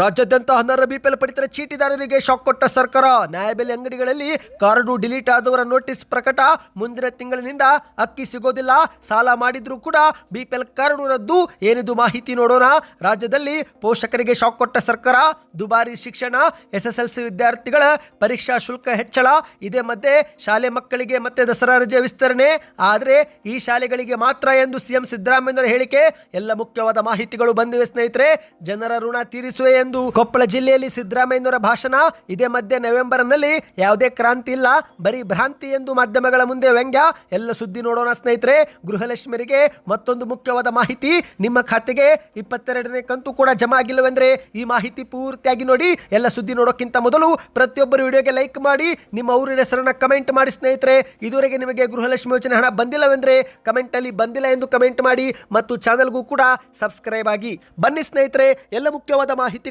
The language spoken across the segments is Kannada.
ರಾಜ್ಯಾದ್ಯಂತ ಹನ್ನರ ಬಿಪಿಎಲ್ ಪಡಿತರ ಚೀಟಿದಾರರಿಗೆ ಶಾಕ್ ಕೊಟ್ಟ ಸರ್ಕಾರ. ನ್ಯಾಯಬೆಲೆ ಅಂಗಡಿಗಳಲ್ಲಿ ಕಾರ್ಡು ಡಿಲೀಟ್ ಆದವರ ನೋಟಿಸ್ ಪ್ರಕಟ. ಮುಂದಿನ ತಿಂಗಳಿನಿಂದ ಅಕ್ಕಿ ಸಿಗೋದಿಲ್ಲ. ಸಾಲ ಮಾಡಿದ್ರೂ ಕೂಡ ಬಿಪಿಎಲ್ ಕಾರ್ಡು ರದ್ದು. ಏನಿದು ಮಾಹಿತಿ ನೋಡೋಣ. ರಾಜ್ಯದಲ್ಲಿ ಪೋಷಕರಿಗೆ ಶಾಕ್ ಕೊಟ್ಟ ಸರ್ಕಾರ. ದುಬಾರಿ ಶಿಕ್ಷಣ, ಎಸ್ಎಸ್ಎಲ್ಸಿ ವಿದ್ಯಾರ್ಥಿಗಳ ಪರೀಕ್ಷಾ ಶುಲ್ಕ ಹೆಚ್ಚಳ. ಇದೇ ಮಧ್ಯೆ ಶಾಲೆ ಮಕ್ಕಳಿಗೆ ಮತ್ತೆ ದಸರಾ ರಜೆ ವಿಸ್ತರಣೆ. ಆದರೆ ಈ ಶಾಲೆಗಳಿಗೆ ಮಾತ್ರ ಎಂದು ಸಿಎಂ ಸಿದ್ದರಾಮಯ್ಯರ ಹೇಳಿಕೆ. ಎಲ್ಲ ಮುಖ್ಯವಾದ ಮಾಹಿತಿಗಳು ಬಂದಿವೆ ಸ್ನೇಹಿತರೆ. ಜನರ ಋಣ ತೀರಿಸುವೆ ಎಂದು ಕೊಪ್ಪಳ ಜಿಲ್ಲೆಯಲ್ಲಿ ಸಿದ್ದರಾಮಯ್ಯನವರ ಭಾಷಣ. ಇದೇ ಮಧ್ಯೆ ನವೆಂಬರ್ನಲ್ಲಿ ಯಾವುದೇ ಕ್ರಾಂತಿ ಇಲ್ಲ. ಬರೀ ಭ್ರಾಂತಿ ಎಂದು ಮಾಧ್ಯಮಗಳ ಮುಂದೆ ವ್ಯಂಗ್ಯ. ಎಲ್ಲ ಸುದ್ದಿ ನೋಡೋಣ ಸ್ನೇಹಿತರೆ. ಗೃಹಲಕ್ಷ್ಮಿಯರಿಗೆ ಮತ್ತೊಂದು ಮುಖ್ಯವಾದ ಮಾಹಿತಿ. ನಿಮ್ಮ ಖಾತೆಗೆ ಇಪ್ಪತ್ತೆರಡನೇ ಕಂತು ಕೂಡ ಜಮಾ ಆಗಿಲ್ಲವೆಂದ್ರೆ ಈ ಮಾಹಿತಿ ಪೂರ್ತಿಯಾಗಿ ನೋಡಿ. ಎಲ್ಲ ಸುದ್ದಿ ನೋಡೋಕ್ಕಿಂತ ಮೊದಲು ಪ್ರತಿಯೊಬ್ಬರು ವಿಡಿಯೋಗೆ ಲೈಕ್ ಮಾಡಿ. ನಿಮ್ಮ ಊರಿನ ಹೆಸರನ್ನ ಕಮೆಂಟ್ ಮಾಡಿ ಸ್ನೇಹಿತರೆ. ಇದುವರೆಗೆ ನಿಮಗೆ ಗೃಹಲಕ್ಷ್ಮಿ ಯೋಜನೆ ಹಣ ಬಂದಿಲ್ಲವೆಂದ್ರೆ ಕಮೆಂಟ್ ಅಲ್ಲಿ ಬಂದಿಲ್ಲ ಎಂದು ಕಮೆಂಟ್ ಮಾಡಿ. ಮತ್ತು ಚಾನಲ್ಗೂ ಕೂಡ ಸಬ್ಸ್ಕ್ರೈಬ್ ಆಗಿ. ಬನ್ನಿ ಸ್ನೇಹಿತರೆ. ಎಲ್ಲ ಮುಖ್ಯವಾದ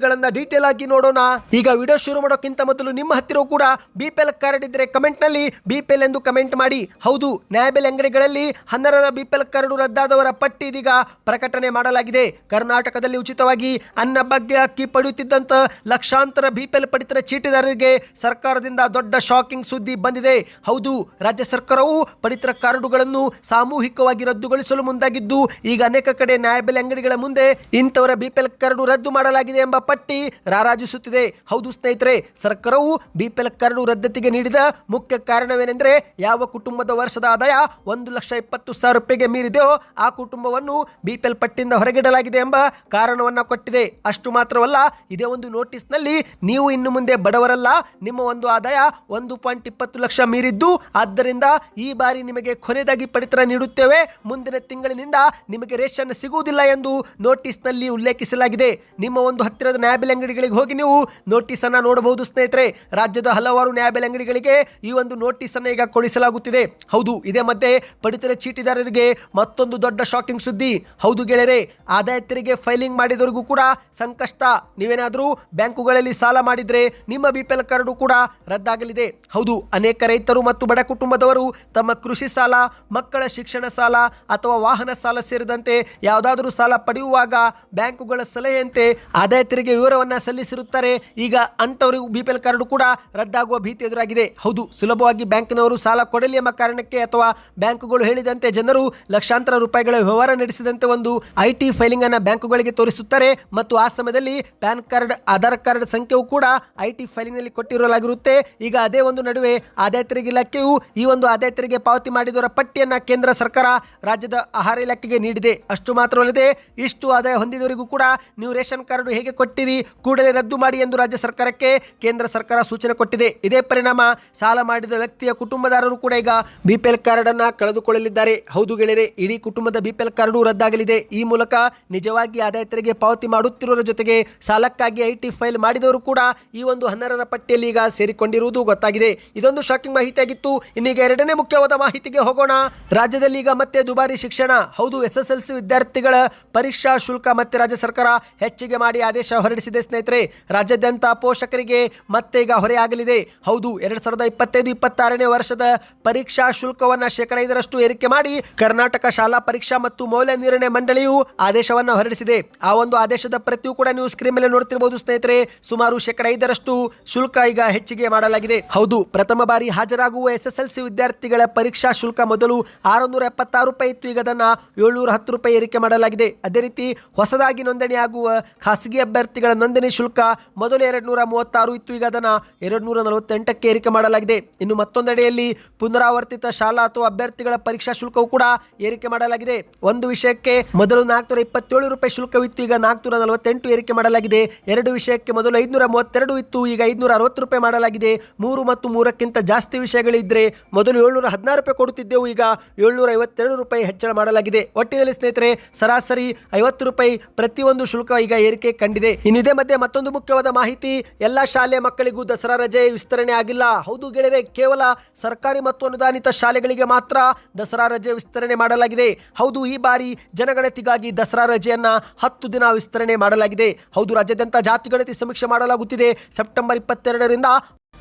ಮಾಹಿತಿಗಳನ್ನ ಡೀಟೇಲ್ ಆಗಿ ನೋಡೋಣ. ಈಗ ವಿಡಿಯೋ ಶುರು ಮಾಡೋಕ್ಕಿಂತ ಮೊದಲು ನಿಮ್ಮ ಹತ್ತಿರ ಕೂಡ ಬಿಪಿಎಲ್ ಕಾರ್ಡ್ ಇದ್ರೆ ಕಮೆಂಟ್ನಲ್ಲಿ ಬಿಪಿಎಲ್ ಎಂದು ಕಮೆಂಟ್ ಮಾಡಿ. ಹೌದು ನ್ಯಾಯಬೆಲೆ ಅಂಗಡಿಗಳಲ್ಲಿ ಹನ್ನೆರಡರ ಬಿಪಿಎಲ್ ಕಾರ್ಡ್ ರದ್ದಾದವರ ಪಟ್ಟಿ ಇದೀಗ ಪ್ರಕಟಣೆ ಮಾಡಲಾಗಿದೆ. ಕರ್ನಾಟಕದಲ್ಲಿ ಉಚಿತವಾಗಿ ಅನ್ನ ಬಗ್ಗೆ ಅಕ್ಕಿ ಪಡೆಯುತ್ತಿದ್ದಂತ ಲಕ್ಷಾಂತರ ಬಿಪಿಎಲ್ ಪಡಿತರ ಚೀಟಿದಾರರಿಗೆ ಸರ್ಕಾರದಿಂದ ದೊಡ್ಡ ಶಾಕಿಂಗ್ ಸುದ್ದಿ ಬಂದಿದೆ. ಹೌದು, ರಾಜ್ಯ ಸರ್ಕಾರವು ಪಡಿತರ ಕಾರ್ಡುಗಳನ್ನು ಸಾಮೂಹಿಕವಾಗಿ ರದ್ದುಗೊಳಿಸಲು ಮುಂದಾಗಿದ್ದು, ಈಗ ಅನೇಕ ಕಡೆ ನ್ಯಾಯಬೆಲೆ ಅಂಗಡಿಗಳ ಮುಂದೆ ಇಂಥವರ ಬಿಪಿಎಲ್ ಕಾರ್ಡು ರದ್ದು ಮಾಡಲಾಗಿದೆ ಎಂಬ ಪಟ್ಟಿ ರಾರಾಜಿಸುತ್ತಿದೆ. ಹೌದು ಸ್ನೇಹಿತರೆ, ಸರ್ಕಾರವು ಬಿಪಿಎಲ್ ಕಾರ್ಡ್ ರದ್ದತಿಗೆ ನೀಡಿದ ಮುಖ್ಯ ಕಾರಣವೇನೆಂದರೆ ಯಾವ ಕುಟುಂಬದ ವರ್ಷದ ಆದಾಯ ಒಂದು ಲಕ್ಷ ಇಪ್ಪತ್ತು ಸಾವಿರ ರೂಪಾಯಿಗೆ ಮೀರಿದೆಯೋ ಆ ಕುಟುಂಬವನ್ನು ಬಿಪಿಎಲ್ ಪಟ್ಟಿಯಿಂದ ಹೊರಗಿಡಲಾಗಿದೆ ಎಂಬ ಕಾರಣವನ್ನ ಕೊಟ್ಟಿದೆ. ಅಷ್ಟು ಮಾತ್ರವಲ್ಲ, ಇದೇ ಒಂದು ನೋಟಿಸ್ನಲ್ಲಿ ನೀವು ಇನ್ನು ಮುಂದೆ ಬಡವರಲ್ಲ, ನಿಮ್ಮ ಒಂದು ಆದಾಯ ಒಂದು ಪಾಯಿಂಟ್ ಇಪ್ಪತ್ತು ಲಕ್ಷ ಮೀರಿದ್ದು, ಆದ್ದರಿಂದ ಈ ಬಾರಿ ನಿಮಗೆ ಕೊನೆಯದಾಗಿ ಪಡಿತರ ನೀಡುತ್ತೇವೆ. ಮುಂದಿನ ತಿಂಗಳಿನಿಂದ ನಿಮಗೆ ರೇಷನ್ ಸಿಗುವುದಿಲ್ಲ ಎಂದು ನೋಟಿಸ್ನಲ್ಲಿ ಉಲ್ಲೇಖಿಸಲಾಗಿದೆ. ನಿಮ್ಮ ಒಂದು ಹತ್ತಿರದ ನ್ಯಾಯಬೆಲೆ ಅಂಗಡಿಗಳಿಗೆ ಹೋಗಿ ನೀವು ನೋಟಿಸ್ ಅನ್ನ ನೋಡಬಹುದು, ಸ್ನೇಹಿತರೆ. ರಾಜ್ಯದ ಹಲವಾರು ನ್ಯಾಯಬೆಲೆ ಅಂಗಡಿಗಳಿಗೆ ಈ ಒಂದು ನೋಟಿಸ್ ಅನ್ನ ಈಗ ಕೊಡಿಸಲಾಗುತ್ತಿದೆ. ಹೌದು, ಇದೇ ಮಧ್ಯೆ ಪಡಿತರ ಚೀಟಿದಾರರಿಗೆ ಮತ್ತೊಂದು ದೊಡ್ಡ ಶಾಕಿಂಗ್ ಸುದ್ದಿ. ಹೌದು ಗೆಳೆಯರೆ, ಆದಾಯ ತೆರಿಗೆ ಫೈಲಿಂಗ್ ಮಾಡಿದವರಿಗೂ ಕೂಡ ಸಂಕಷ್ಟ. ನೀವೇನಾದರೂ ಬ್ಯಾಂಕುಗಳಲ್ಲಿ ಸಾಲ ಮಾಡಿದ್ರೆ ನಿಮ್ಮ ಬಿ ಪಿ ಎಲ್ ಕಾರ್ಡು ಕೂಡ ರದ್ದಾಗಲಿದೆ. ಹೌದು, ಅನೇಕ ರೈತರು ಮತ್ತು ಬಡ ಕುಟುಂಬದವರು ತಮ್ಮ ಕೃಷಿ ಸಾಲ, ಮಕ್ಕಳ ಶಿಕ್ಷಣ ಸಾಲ ಅಥವಾ ವಾಹನ ಸಾಲ ಸೇರಿದಂತೆ ಯಾವುದಾದರೂ ಸಾಲ ಪಡೆಯುವಾಗ ಬ್ಯಾಂಕುಗಳ ಸಲಹೆಯಂತೆ ಆದಾಯ ತೆರಿಗೆ ವಿವರವನ್ನು ಸಲ್ಲಿಸಿರುತ್ತಾರೆ. ಈಗ ಅಂಥವರಿಗೂ ಬಿ ಪಿ ಎಲ್ ಕಾರ್ಡು ಕೂಡ ರದ್ದಾಗುವ ಭೀತಿ ಎದುರಾಗಿದೆ. ಹೌದು, ಸುಲಭವಾಗಿ ಬ್ಯಾಂಕಿನವರು ಸಾಲ ಕೊಡಲಿ ಎಂಬ ಕಾರಣಕ್ಕೆ ಅಥವಾ ಬ್ಯಾಂಕುಗಳು ಹೇಳಿದಂತೆ ಜನರು ಲಕ್ಷಾಂತರ ರೂಪಾಯಿಗಳ ವ್ಯವಹಾರ ನಡೆಸಿದಂತೆ ಒಂದು ಐ ಟಿ ಫೈಲಿಂಗ್ ಅನ್ನು ಬ್ಯಾಂಕುಗಳಿಗೆ ತೋರಿಸುತ್ತಾರೆ. ಮತ್ತು ಆ ಸಮಯದಲ್ಲಿ ಪ್ಯಾನ್ ಕಾರ್ಡ್, ಆಧಾರ್ ಕಾರ್ಡ್ ಸಂಖ್ಯೆಯು ಕೂಡ ಐ ಟಿ ಫೈಲಿಂಗ್ನಲ್ಲಿ ಕೊಟ್ಟಿರಲಾಗಿರುತ್ತೆ. ಈಗ ಅದೇ ಒಂದು ನಡುವೆ ಆದಾಯ ತೆರಿಗೆ ಇಲಾಖೆಯು ಈ ಒಂದು ಆದಾಯ ತೆರಿಗೆ ಪಾವತಿ ಮಾಡಿದವರ ಪಟ್ಟಿಯನ್ನು ಕೇಂದ್ರ ಸರ್ಕಾರ ರಾಜ್ಯದ ಆಹಾರ ಇಲಾಖೆಗೆ ನೀಡಿದೆ. ಅಷ್ಟು ಮಾತ್ರವಲ್ಲದೆ ಇಷ್ಟು ಆದಾಯ ಹೊಂದಿದವರಿಗೂ ಕೂಡ ನೀವು ರೇಷನ್ ಕಾರ್ಡ್ ಹೇಗೆ ಕೊಟ್ಟಿರಿ, ಕೂಡಲೇ ರದ್ದು ಮಾಡಿ ಎಂದು ರಾಜ್ಯ ಸರ್ಕಾರಕ್ಕೆ ಕೇಂದ್ರ ಸರ್ಕಾರ ಸೂಚನೆ ಕೊಟ್ಟಿದೆ. ಇದೇ ಪರಿಣಾಮ ಸಾಲ ಮಾಡಿದ ವ್ಯಕ್ತಿಯ ಕುಟುಂಬದಾರರು ಕೂಡ ಈಗ ಬಿಪಿಎಲ್ ಕಾರ್ಡ್ ಅನ್ನ ಕಳೆದುಕೊಳ್ಳಲಿದ್ದಾರೆ. ಹೌದು ಗೆಳೆಯರೆ, ಇಡೀ ಕುಟುಂಬದ ಬಿಪಿಎಲ್ ಕಾರ್ಡು ರದ್ದಾಗಲಿದೆ. ಈ ಮೂಲಕ ನಿಜವಾಗಿ ಆದಾಯ ತೆರಿಗೆ ಪಾವತಿ ಮಾಡುತ್ತಿರುವುದರ ಜೊತೆಗೆ ಸಾಲಕ್ಕಾಗಿ ಐಟಿ ಫೈಲ್ ಮಾಡಿದವರು ಕೂಡ ಈ ಒಂದು ಹನ್ನರರ ಪಟ್ಟಿಯಲ್ಲಿ ಈಗ ಸೇರಿಕೊಂಡಿರುವುದು ಗೊತ್ತಾಗಿದೆ. ಇದೊಂದು ಶಾಕಿಂಗ್ ಮಾಹಿತಿಯಾಗಿತ್ತು. ಇನ್ನೀಗ ಎರಡನೇ ಮುಖ್ಯವಾದ ಮಾಹಿತಿಗೆ ಹೋಗೋಣ. ರಾಜ್ಯದಲ್ಲಿ ಈಗ ಮತ್ತೆ ದುಬಾರಿ ಶಿಕ್ಷಣ. ಹೌದು ಎಸ್ ಎಸ್ ಎಲ್ ಸಿ ವಿದ್ಯಾರ್ಥಿಗಳ ಪರೀಕ್ಷಾ ಶುಲ್ಕ ಮತ್ತೆ ರಾಜ್ಯ ಸರ್ಕಾರ ಹೆಚ್ಚಿಗೆ ಮಾಡಿ ಆದೇಶ ಹೊರಡಿಸಿದೆ ಸ್ನೇಹಿತರೆ. ರಾಜ್ಯಾದ್ಯಂತ ಪೋಷಕರಿಗೆ ಮತ್ತೆ ಈಗ ಹೊರೆಯಾಗಲಿದೆ. ಹೌದು, ಎರಡ್ ಸಾವಿರದ ಇಪ್ಪತ್ತೈದು, ಇಪ್ಪತ್ತಾರನೇ ವರ್ಷದ ಪರೀಕ್ಷಾ ಶುಲ್ಕವನ್ನ ಶೇಕಡ ಐದರಷ್ಟು ಏರಿಕೆ ಮಾಡಿ ಕರ್ನಾಟಕ ಶಾಲಾ ಪರೀಕ್ಷಾ ಮತ್ತು ಮೌಲ್ಯ ನಿರ್ಣಯ ಮಂಡಳಿಯು ಆದೇಶವನ್ನ ಹೊರಡಿಸಿದೆ. ಆ ಒಂದು ಆದೇಶದ ಪ್ರತಿಯೂ ಕೂಡ ನೀವು ಸ್ಕ್ರೀನ್ ಮೇಲೆ ನೋಡ್ತಿರಬಹುದು ಸ್ನೇಹಿತರೆ. ಸುಮಾರು ಶೇಕಡ ಐದರಷ್ಟು ಶುಲ್ಕ ಈಗ ಹೆಚ್ಚಿಗೆ ಮಾಡಲಾಗಿದೆ. ಹೌದು, ಪ್ರಥಮ ಬಾರಿ ಹಾಜರಾಗುವ ಎಸ್ ಎಸ್ ಎಲ್ ಸಿ ವಿದ್ಯಾರ್ಥಿಗಳ ಪರೀಕ್ಷಾ ಶುಲ್ಕ ಮೊದಲು ಆರುನೂರ ಎಪ್ಪತ್ತಾರು ರೂಪಾಯಿ ಇತ್ತು. ಈಗ ಅದನ್ನ ಏಳ್ನೂರ ಹತ್ತು ರೂಪಾಯಿ ಏರಿಕೆ ಮಾಡಲಾಗಿದೆ. ಅದೇ ರೀತಿ ಹೊಸದಾಗಿ ನೋಂದಣಿಯಾಗುವ ಖಾಸಗಿ ಖಾಸಗಿ ಅಭ್ಯರ್ಥಿಗಳ ನೋಂದಣಿ ಶುಲ್ಕ ಮೊದಲು ಎರಡು ಮೂವತ್ತಾರು ಇತ್ತು. ಈಗ ಅದನ್ನು ಎರಡು ನೂರ ನಲವತ್ತೆಂಟಕ್ಕೆ ಏರಿಕೆ ಮಾಡಲಾಗಿದೆ. ಇನ್ನು ಮತ್ತೊಂದೆಡೆಯಲ್ಲಿ ಪುನರಾವರ್ತಿತ ಶಾಲಾ ಅಥವಾ ಅಭ್ಯರ್ಥಿಗಳ ಪರೀಕ್ಷಾ ಶುಲ್ಕವು ಕೂಡ ಏರಿಕೆ ಮಾಡಲಾಗಿದೆ. ಒಂದು ವಿಷಯಕ್ಕೆ ಮೊದಲು ನಾಲ್ಕುನೂರ ಇಪ್ಪತ್ತೇಳು ರೂಪಾಯಿ ಶುಲ್ಕವಿತ್ತು, ಈಗ ನಾಲ್ಕುನೂರ ನಲವತ್ತೆಂಟು ಏರಿಕೆ ಮಾಡಲಾಗಿದೆ. ಎರಡು ವಿಷಯಕ್ಕೆ ಮೊದಲು ಐದುನೂರ ಮೂವತ್ತೆರಡು ಇತ್ತು, ಈಗ ಐದುನೂರ ಅರವತ್ತು ರೂಪಾಯಿ ಮಾಡಲಾಗಿದೆ. ಮೂರು ಮತ್ತು ಮೂರಕ್ಕಿಂತ ಜಾಸ್ತಿ ವಿಷಯಗಳಿದ್ರೆ ಮೊದಲು ಏಳ್ನೂರ ಹದಿನಾರು ರೂಪಾಯಿ ಕೊಡುತ್ತಿದ್ದೆವು, ಈಗ ಏಳ್ನೂರ ಐವತ್ತೆರಡು ರೂಪಾಯಿ ಹೆಚ್ಚಳ ಮಾಡಲಾಗಿದೆ. ಒಟ್ಟಿನಲ್ಲಿ ಸ್ನೇಹಿತರೆ, ಸರಾಸರಿ ಐವತ್ತು ರೂಪಾಯಿ ಪ್ರತಿಯೊಂದು ಶುಲ್ಕ ಈಗ ಏರಿಕೆ ಕಂಡಿದೆ. ಇನ್ನು ಇದೇ ಮಧ್ಯೆ ಮತ್ತೊಂದು ಮುಖ್ಯವಾದ ಮಾಹಿತಿ. ಎಲ್ಲ ಶಾಲೆ ಮಕ್ಕಳಿಗೂ ದಸರಾ ರಜೆ ವಿಸ್ತರಣೆ ಆಗಿಲ್ಲ. ಹೌದು ಗೆಳೆಯರೆ, ಕೇವಲ ಸರ್ಕಾರಿ ಮತ್ತು ಅನುದಾನಿತ ಶಾಲೆಗಳಿಗೆ ಮಾತ್ರ ದಸರಾ ರಜೆ ವಿಸ್ತರಣೆ ಮಾಡಲಾಗಿದೆ. ಹೌದು, ಈ ಬಾರಿ ಜನಗಣತಿಗಾಗಿ ದಸರಾ ರಜೆಯನ್ನು ಹತ್ತು ದಿನ ವಿಸ್ತರಣೆ ಮಾಡಲಾಗಿದೆ. ಹೌದು, ರಾಜ್ಯಾದ್ಯಂತ ಜಾತಿ ಗಣತಿ ಸಮೀಕ್ಷೆ ಮಾಡಲಾಗುತ್ತಿದೆ. ಸೆಪ್ಟೆಂಬರ್ ಇಪ್ಪತ್ತೆರಡರಿಂದ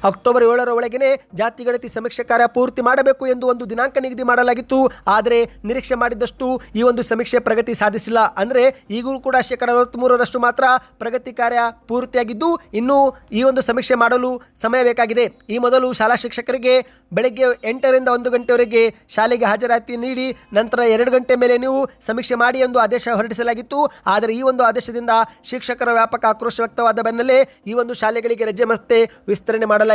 ಅಕ್ಟೋಬರ್ ಏಳರ ಒಳಗೆನೆ ಜಾತಿ ಗಣತಿ ಸಮೀಕ್ಷೆ ಕಾರ್ಯ ಪೂರ್ತಿ ಮಾಡಬೇಕು ಎಂದು ಒಂದು ದಿನಾಂಕ ನಿಗದಿ ಮಾಡಲಾಗಿತ್ತು. ಆದರೆ ನಿರೀಕ್ಷೆ ಮಾಡಿದಷ್ಟು ಈ ಒಂದು ಸಮೀಕ್ಷೆ ಪ್ರಗತಿ ಸಾಧಿಸಿಲ್ಲ. ಅಂದರೆ ಈಗಲೂ ಕೂಡ ಶೇಕಡ ಅರವತ್ತ್ಮೂರರಷ್ಟು ಮಾತ್ರ ಪ್ರಗತಿ ಕಾರ್ಯ ಪೂರ್ತಿಯಾಗಿದ್ದು, ಇನ್ನೂ ಈ ಒಂದು ಸಮೀಕ್ಷೆ ಮಾಡಲು ಸಮಯ ಬೇಕಾಗಿದೆ. ಈ ಮೊದಲು ಶಾಲಾ ಶಿಕ್ಷಕರಿಗೆ ಬೆಳಗ್ಗೆ ಎಂಟರಿಂದ ಒಂದು ಗಂಟೆವರೆಗೆ ಶಾಲೆಗೆ ಹಾಜರಾತಿ ನೀಡಿ, ನಂತರ ಎರಡು ಗಂಟೆ ಮೇಲೆ ನೀವು ಸಮೀಕ್ಷೆ ಮಾಡಿ ಎಂದು ಆದೇಶ ಹೊರಡಿಸಲಾಗಿತ್ತು. ಆದರೆ ಈ ಒಂದು ಆದೇಶದಿಂದ ಶಿಕ್ಷಕರ ವ್ಯಾಪಕ ಆಕ್ರೋಶ ವ್ಯಕ್ತವಾದ ಬೆನ್ನಲ್ಲೇ ಈ ಒಂದು ಶಾಲೆಗಳಿಗೆ ರಜೆ ಮಸ್ತೆ ವಿಸ್ತರಣೆ ಮಾಡಲಾಗಿದೆ.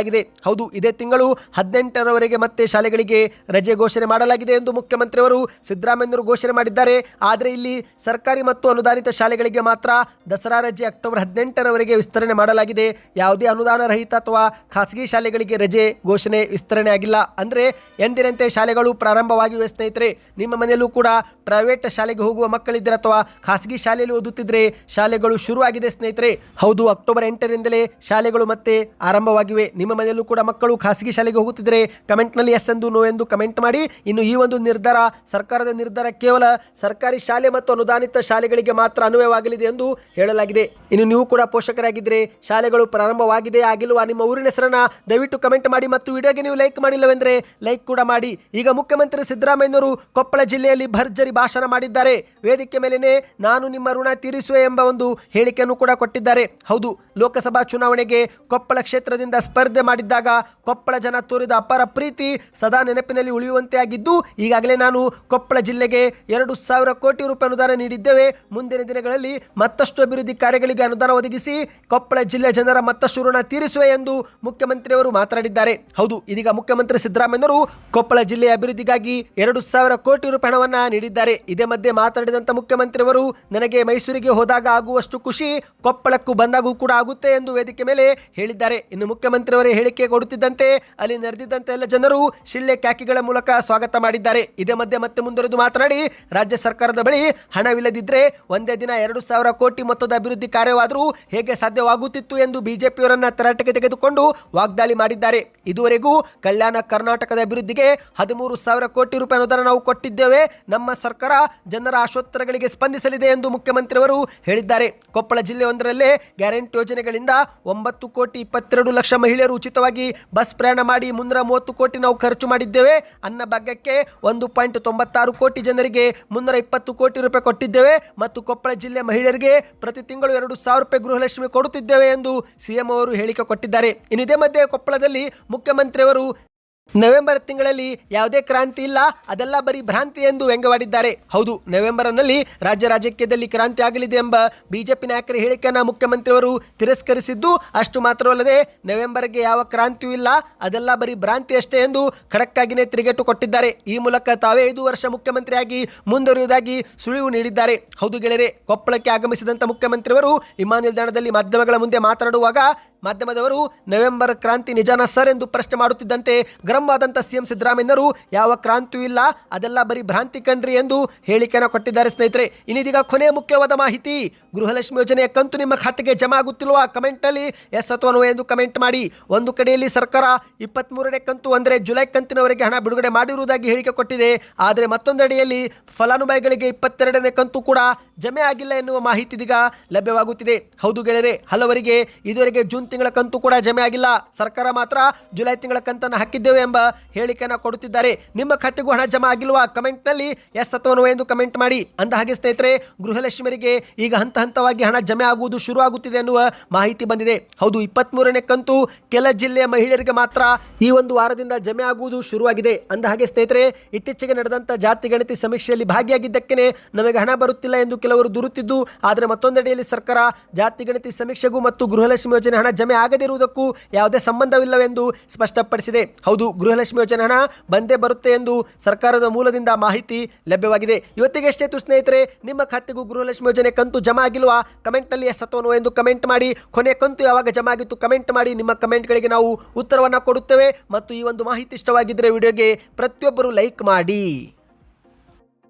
ಹೌದು, ಇದೇ ತಿಂಗಳು ಹದಿನೆಂಟರವರೆಗೆ ಮತ್ತೆ ಶಾಲೆಗಳಿಗೆ ರಜೆ ಘೋಷಣೆ ಮಾಡಲಾಗಿದೆ ಎಂದು ಮುಖ್ಯಮಂತ್ರಿಯವರು ಸಿದ್ದರಾಮಯ್ಯರು ಘೋಷಣೆ ಮಾಡಿದ್ದಾರೆ. ಆದರೆ ಇಲ್ಲಿ ಸರ್ಕಾರಿ ಮತ್ತು ಅನುದಾನಿತ ಶಾಲೆಗಳಿಗೆ ಮಾತ್ರ ದಸರಾ ರಜೆ ಅಕ್ಟೋಬರ್ ಹದಿನೆಂಟರವರೆಗೆ ವಿಸ್ತರಣೆ ಮಾಡಲಾಗಿದೆ. ಯಾವುದೇ ಅನುದಾನ ರಹಿತ ಅಥವಾ ಖಾಸಗಿ ಶಾಲೆಗಳಿಗೆ ರಜೆ ಘೋಷಣೆ ವಿಸ್ತರಣೆ ಆಗಿಲ್ಲ. ಅಂದರೆ ಎಂದಿನಂತೆ ಶಾಲೆಗಳು ಪ್ರಾರಂಭವಾಗಿವೆ ಸ್ನೇಹಿತರೆ. ನಿಮ್ಮ ಮನೆಯಲ್ಲೂ ಕೂಡ ಪ್ರೈವೇಟ್ ಶಾಲೆಗೆ ಹೋಗುವ ಮಕ್ಕಳಿದ್ದರೆ ಅಥವಾ ಖಾಸಗಿ ಶಾಲೆಯಲ್ಲಿ ಓದುತ್ತಿದ್ದರೆ ಶಾಲೆಗಳು ಶುರುವಾಗಿದೆ ಸ್ನೇಹಿತರೆ. ಹೌದು, ಅಕ್ಟೋಬರ್ ಎಂಟರಿಂದಲೇ ಶಾಲೆಗಳು ಮತ್ತೆ ಆರಂಭವಾಗಿವೆ. ನಿಮ್ಮ ಮನೆಯಲ್ಲೂ ಕೂಡ ಮಕ್ಕಳು ಖಾಸಗಿ ಶಾಲೆಗೆ ಹೋಗುತ್ತಿದ್ದರೆ ಕಮೆಂಟ್ನಲ್ಲಿ ಎಸ್ ಎಂದು ನೋ ಎಂದು ಕಮೆಂಟ್ ಮಾಡಿ. ಇನ್ನು ಈ ಒಂದು ನಿರ್ಧಾರ ಸರ್ಕಾರದ ನಿರ್ಧಾರ ಕೇವಲ ಸರ್ಕಾರಿ ಶಾಲೆ ಮತ್ತು ಅನುದಾನಿತ ಶಾಲೆಗಳಿಗೆ ಮಾತ್ರ ಅನ್ವಯವಾಗಲಿದೆ ಎಂದು ಹೇಳಲಾಗಿದೆ. ಇನ್ನು ನೀವು ಕೂಡ ಪೋಷಕರಾಗಿದ್ದರೆ ಶಾಲೆಗಳು ಪ್ರಾರಂಭವಾಗಿದೆ ಆಗಿಲ್ವಾ ನಿಮ್ಮ ಊರಿನ ಹೆಸರನ್ನ ದಯವಿಟ್ಟು ಕಮೆಂಟ್ ಮಾಡಿ ಮತ್ತು ವಿಡಿಯೋಗೆ ನೀವು ಲೈಕ್ ಮಾಡಿಲ್ಲವೆಂದರೆ ಲೈಕ್ ಕೂಡ ಮಾಡಿ. ಈಗ ಮುಖ್ಯಮಂತ್ರಿ ಸಿದ್ದರಾಮಯ್ಯನವರು ಕೊಪ್ಪಳ ಜಿಲ್ಲೆಯಲ್ಲಿ ಭರ್ಜರಿ ಭಾಷಣ ಮಾಡಿದ್ದಾರೆ. ವೇದಿಕೆ ಮೇಲೇನೆ ನಾನು ನಿಮ್ಮ ಋಣ ತೀರಿಸುವೆ ಎಂಬ ಒಂದು ಹೇಳಿಕೆಯನ್ನು ಕೂಡ ಕೊಟ್ಟಿದ್ದಾರೆ. ಹೌದು, ಲೋಕಸಭಾ ಚುನಾವಣೆಗೆ ಕೊಪ್ಪಳ ಕ್ಷೇತ್ರದಿಂದ ಸ್ಪರ್ಧೆ ಮಾಡಿದ್ದಾಗ ಕೊಪ್ಪಳ ಜನ ತೋರಿದ ಅಪಾರ ಪ್ರೀತಿ ಸದಾ ನೆನಪಿನಲ್ಲಿ ಉಳಿಯುವಂತೆ ಆಗಿದ್ದು ಈಗಾಗಲೇ ನಾನು ಕೊಪ್ಪಳ ಜಿಲ್ಲೆಗೆ ಎರಡು ಸಾವಿರ ಕೋಟಿ ರೂಪಾಯಿ ಅನುದಾನ ನೀಡಿದ್ದೇವೆ. ಮುಂದಿನ ದಿನಗಳಲ್ಲಿ ಮತ್ತಷ್ಟು ಅಭಿವೃದ್ಧಿ ಕಾರ್ಯಗಳಿಗೆ ಅನುದಾನ ಒದಗಿಸಿ ಕೊಪ್ಪಳ ಜಿಲ್ಲೆ ಜನರ ಮತ್ತಷ್ಟು ಋಣ ತೀರಿಸುವೆ ಎಂದು ಮುಖ್ಯಮಂತ್ರಿಯವರು ಮಾತನಾಡಿದ್ದಾರೆ. ಹೌದು, ಇದೀಗ ಮುಖ್ಯಮಂತ್ರಿ ಸಿದ್ದರಾಮಯ್ಯರು ಕೊಪ್ಪಳ ಜಿಲ್ಲೆಯ ಅಭಿವೃದ್ಧಿಗಾಗಿ ಎರಡು ಸಾವಿರ ಕೋಟಿ ರೂಪಾಯಿ ಹಣವನ್ನು ನೀಡಿದ್ದಾರೆ. ಇದೇ ಮಧ್ಯೆ ಮಾತನಾಡಿದಂಥ ಮುಖ್ಯಮಂತ್ರಿಯವರು, ನನಗೆ ಮೈಸೂರಿಗೆ ಹೋದಾಗ ಆಗುವಷ್ಟು ಖುಷಿ ಕೊಪ್ಪಳಕ್ಕೂ ಬಂದಾಗೂ ಕೂಡ ಆಗುತ್ತೆ ಎಂದು ವೇದಿಕೆ ಮೇಲೆ ಹೇಳಿದ್ದಾರೆ. ಇನ್ನು ಮುಖ್ಯಮಂತ್ರಿಯವರೇ ಹೇಳಿಕೆ ಕೊಡುತ್ತಿದ್ದಂತೆ, ಅಲ್ಲಿ ನೆರೆದಿದ್ದಂತೆ ಎಲ್ಲ ಜನರು ಶಿಳ್ಳೆ ಕ್ಯಾಕಿಗಳ ಮೂಲಕ ಸ್ವಾಗತ ಮಾಡಿದ್ದಾರೆ. ಇದೇ ಮಧ್ಯೆ ಮತ್ತೆ ಮುಂದುವರೆದು ಮಾತನಾಡಿ, ರಾಜ್ಯ ಸರ್ಕಾರದ ಬಳಿ ಹಣವಿಲ್ಲದಿದ್ದರೆ ಒಂದೇ ದಿನ ಎರಡು ಸಾವಿರ ಕೋಟಿ ಮೊತ್ತದ ಅಭಿವೃದ್ಧಿ ಕಾರ್ಯವಾದರೂ ಹೇಗೆ ಸಾಧ್ಯವಾಗುತ್ತಿತ್ತು ಎಂದು ಬಿಜೆಪಿಯವರನ್ನ ತರಾಟೆಗೆ ತೆಗೆದುಕೊಂಡು ವಾಗ್ದಾಳಿ ಮಾಡಿದ್ದಾರೆ. ಇದುವರೆಗೂ ಕಲ್ಯಾಣ ಕರ್ನಾಟಕದ ಅಭಿವೃದ್ಧಿಗೆ ಹದಿಮೂರು ಸಾವಿರ ಕೋಟಿ ರೂಪಾಯಿ ಅನುದಾನ ನಾವು ಕೊಟ್ಟಿದ್ದೇವೆ. ನಮ್ಮ ಸರ್ಕಾರ ಜನರ ಆಶೋತ್ತರಗಳಿಗೆ ಸ್ಪಂದಿಸಲಿದೆ ಎಂದು ಮುಖ್ಯಮಂತ್ರಿಯವರು ಹೇಳಿದ್ದಾರೆ. ಕೊಪ್ಪಳ ಜಿಲ್ಲೆಯೊಂದರಲ್ಲೇ ಗ್ಯಾರಂಟಿ ಯೋಜನೆಗಳಿಂದ ಒಂಬತ್ತು ಕೋಟಿ ಇಪ್ಪತ್ತೆರಡು ಲಕ್ಷ ಮಹಿಳೆಯರು ಉಚಿತವಾಗಿ ಬಸ್ ಪ್ರಯಾಣ ಮಾಡಿ ಮುನ್ನೂರ ಮೂವತ್ತು ಕೋಟಿ ನಾವು ಖರ್ಚು ಮಾಡಿದ್ದೇವೆ. ಅನ್ನ ಭಾಗಕ್ಕೆ ಒಂದು ಪಾಯಿಂಟ್ ತೊಂಬತ್ತಾರು ಕೋಟಿ ಜನರಿಗೆ ಮುನ್ನೂರ ಇಪ್ಪತ್ತು ಕೋಟಿ ರೂಪಾಯಿ ಕೊಟ್ಟಿದ್ದೇವೆ. ಮತ್ತು ಕೊಪ್ಪಳ ಜಿಲ್ಲೆ ಮಹಿಳೆಯರಿಗೆ ಪ್ರತಿ ತಿಂಗಳು ಎರಡು ಸಾವಿರ ರೂಪಾಯಿ ಗೃಹಲಕ್ಷ್ಮಿ ಕೊಡುತ್ತಿದ್ದೇವೆ ಎಂದು ಸಿಎಂ ಅವರು ಹೇಳಿಕೆ ಕೊಟ್ಟಿದ್ದಾರೆ. ಇನ್ನು ಇದೇ ಮಧ್ಯೆ ಕೊಪ್ಪಳದಲ್ಲಿ ಮುಖ್ಯಮಂತ್ರಿಯವರು ನವೆಂಬರ್ ತಿಂಗಳಲ್ಲಿ ಯಾವುದೇ ಕ್ರಾಂತಿ ಇಲ್ಲ. ಅದೆಲ್ಲ ಬರೀ ಭ್ರಾಂತಿ ಎಂದು ವ್ಯಂಗ್ಯವಾಡಿದ್ದಾರೆ. ಹೌದು, ನವೆಂಬರ್ನಲ್ಲಿ ರಾಜ್ಯ ರಾಜಕೀಯದಲ್ಲಿ ಕ್ರಾಂತಿ ಆಗಲಿದೆ ಎಂಬ ಬಿಜೆಪಿ ನಾಯಕರ ಹೇಳಿಕೆಯನ್ನು ಮುಖ್ಯಮಂತ್ರಿಯವರು ತಿರಸ್ಕರಿಸಿದ್ದು ಅಷ್ಟು ಮಾತ್ರವಲ್ಲದೆ ನವೆಂಬರ್ಗೆ ಯಾವ ಕ್ರಾಂತಿಯೂ ಇಲ್ಲ. ಅದೆಲ್ಲ ಬರೀ ಭ್ರಾಂತಿ ಅಷ್ಟೇ ಎಂದು ಖಡಕ್ಕಾಗಿನೇ ತಿರುಗೇಟು ಕೊಟ್ಟಿದ್ದಾರೆ. ಈ ಮೂಲಕ ತಾವೇ ಐದು ವರ್ಷ ಮುಖ್ಯಮಂತ್ರಿಯಾಗಿ ಮುಂದುವರಿಯುವುದಾಗಿ ಸುಳಿವು ನೀಡಿದ್ದಾರೆ. ಹೌದು ಗೆಳೆಯರೆ, ಕೊಪ್ಪಳಕ್ಕೆ ಆಗಮಿಸಿದಂಥ ಮುಖ್ಯಮಂತ್ರಿಯವರು ವಿಮಾನ ನಿಲ್ದಾಣದಲ್ಲಿ ಮಾಧ್ಯಮಗಳ ಮುಂದೆ ಮಾತನಾಡುವಾಗ ಮಾಧ್ಯಮದವರು ನವೆಂಬರ್ ಕ್ರಾಂತಿ ನಿಜಾನ ಸರ್ ಎಂದು ಪ್ರಶ್ನೆ ಮಾಡುತ್ತಿದ್ದಂತೆ ಗರಂ ಸಿಎಂ ಸಿದ್ದರಾಮಯ್ಯರು ಯಾವ ಕ್ರಾಂತಿಯೂ ಇಲ್ಲ, ಅದೆಲ್ಲ ಬರೀ ಭ್ರಾಂತಿ ಕಣ್ರಿ ಎಂದು ಹೇಳಿಕೆಯನ್ನು ಕೊಟ್ಟಿದ್ದಾರೆ ಸ್ನೇಹಿತರೆ. ಇನ್ನಿದೀಗ ಕೊನೆಯ ಮುಖ್ಯವಾದ ಮಾಹಿತಿ, ಗೃಹಲಕ್ಷ್ಮಿ ಯೋಜನೆಯ ಕಂತು ನಿಮ್ಮ ಖಾತೆಗೆ ಜಮಾ ಆಗುತ್ತಿಲ್ವಾ? ಕಮೆಂಟಲ್ಲಿ ಎಸ್ ಅಥವಾ ನೋ ಎಂದು ಕಮೆಂಟ್ ಮಾಡಿ. ಒಂದು ಕಡೆಯಲ್ಲಿ ಸರ್ಕಾರ ಇಪ್ಪತ್ತ್ಮೂರನೇ ಕಂತು ಅಂದರೆ ಜುಲೈ ಕಂತಿನವರೆಗೆ ಹಣ ಬಿಡುಗಡೆ ಮಾಡಿರುವುದಾಗಿ ಹೇಳಿಕೆ ಕೊಟ್ಟಿದೆ. ಆದರೆ ಮತ್ತೊಂದೆಡೆಯಲ್ಲಿ ಫಲಾನುಭವಿಗಳಿಗೆ ಇಪ್ಪತ್ತೆರಡನೇ ಕಂತು ಕೂಡ ಜಮೆ ಆಗಿಲ್ಲ ಎನ್ನುವ ಮಾಹಿತಿ ಇದೀಗ ಲಭ್ಯವಾಗುತ್ತಿದೆ. ಹೌದು ಗೆಳೆಯರೆ ಹಲವರಿಗೆ ಇದುವರೆಗೆ ಜೂನ್ ತಿಂಗಳ ಕಂತು ಕೂಡ ಜಮೆ ಆಗಿಲ್ಲ. ಸರ್ಕಾರ ಮಾತ್ರ ಜುಲೈ ತಿಂಗಳ ಕಂತನ್ನು ಹಾಕಿದ್ದೇವೆ ಎಂಬ ಹೇಳಿಕೆಯನ್ನು ಕೊಡುತ್ತಿದ್ದಾರೆ. ನಿಮ್ಮ ಖಾತೆಗೂ ಹಣ ಜಮಾ ಆಗಿಲ್ವಾ? ಕಮೆಂಟ್ನಲ್ಲಿ ಎಸ್ ಅಥವಾ ಎಂದು ಕಮೆಂಟ್ ಮಾಡಿ. ಅಂದ ಹಾಗೆ ಸ್ನೇಹಿತರೆ, ಗೃಹಲಕ್ಷ್ಮಿಯರಿಗೆ ಈಗ ಹಂತ ಹಂತವಾಗಿ ಹಣ ಜಮೆ ಆಗುವುದು ಶುರುವಾಗುತ್ತಿದೆ ಎನ್ನುವ ಮಾಹಿತಿ ಬಂದಿದೆ. ಹೌದು ಇಪ್ಪತ್ತ್ಮೂರನೇ ಕಂತು ಕೆಲ ಜಿಲ್ಲೆಯ ಮಹಿಳೆಯರಿಗೆ ಮಾತ್ರ ಈ ಒಂದು ವಾರದಿಂದ ಜಮೆ ಆಗುವುದು ಶುರುವಾಗಿದೆ. ಅಂದ ಹಾಗೆ ಸ್ನೇಹಿತರೆ, ಇತ್ತೀಚೆಗೆ ನಡೆದಂಥ ಜಾತಿ ಗಣತಿ ಸಮೀಕ್ಷೆಯಲ್ಲಿ ಭಾಗಿಯಾಗಿದ್ದಕ್ಕೆ ನಮಗೆ ಹಣ ಬರುತ್ತಿಲ್ಲ ಎಂದು ಕೆಲವರು ದೂರುತ್ತಿದ್ದು, ಆದರೆ ಮತ್ತೊಂದೆಡೆಯಲ್ಲಿ ಸರ್ಕಾರ ಜಾತಿ ಗಣತಿ ಸಮೀಕ್ಷೆಗೂ ಮತ್ತು ಗೃಹಲಕ್ಷ್ಮಿ ಯೋಜನೆ ಹಣ ಜಮೆ ಆಗದಿರುವುದಕ್ಕೂ ಯಾವುದೇ ಸಂಬಂಧವಿಲ್ಲವೆಂದು ಸ್ಪಷ್ಟಪಡಿಸಿದೆ. ಹೌದು, ಗೃಹಲಕ್ಷ್ಮಿ ಯೋಜನೆ ಹಣ ಬಂದೇ ಬರುತ್ತೆ ಎಂದು ಸರ್ಕಾರದ ಮೂಲದಿಂದ ಮಾಹಿತಿ ಲಭ್ಯವಾಗಿದೆ. ಇವತ್ತಿಗೆ ಎಷ್ಟೇ ಸ್ನೇಹಿತರೆ, ನಿಮ್ಮ ಖಾತೆಗೂ ಗೃಹಲಕ್ಷ್ಮಿ ಯೋಜನೆ ಕಂತು ಜಮಾ ಆಗಿಲ್ವಾ? ಕಮೆಂಟ್ನಲ್ಲಿ ಅಥವಾ ಎಂದು ಕಮೆಂಟ್ ಮಾಡಿ. ಕೊನೆ ಕಂತು ಯಾವಾಗ ಜಮಾ ಆಗಿತ್ತು ಕಮೆಂಟ್ ಮಾಡಿ. ನಿಮ್ಮ ಕಮೆಂಟ್ಗಳಿಗೆ ನಾವು ಉತ್ತರವನ್ನು ಕೊಡುತ್ತೇವೆ. ಮತ್ತು ಈ ಒಂದು ಮಾಹಿತಿ ಇಷ್ಟವಾಗಿದ್ದರೆ ವಿಡಿಯೋಗೆ ಪ್ರತಿಯೊಬ್ಬರು ಲೈಕ್ ಮಾಡಿ.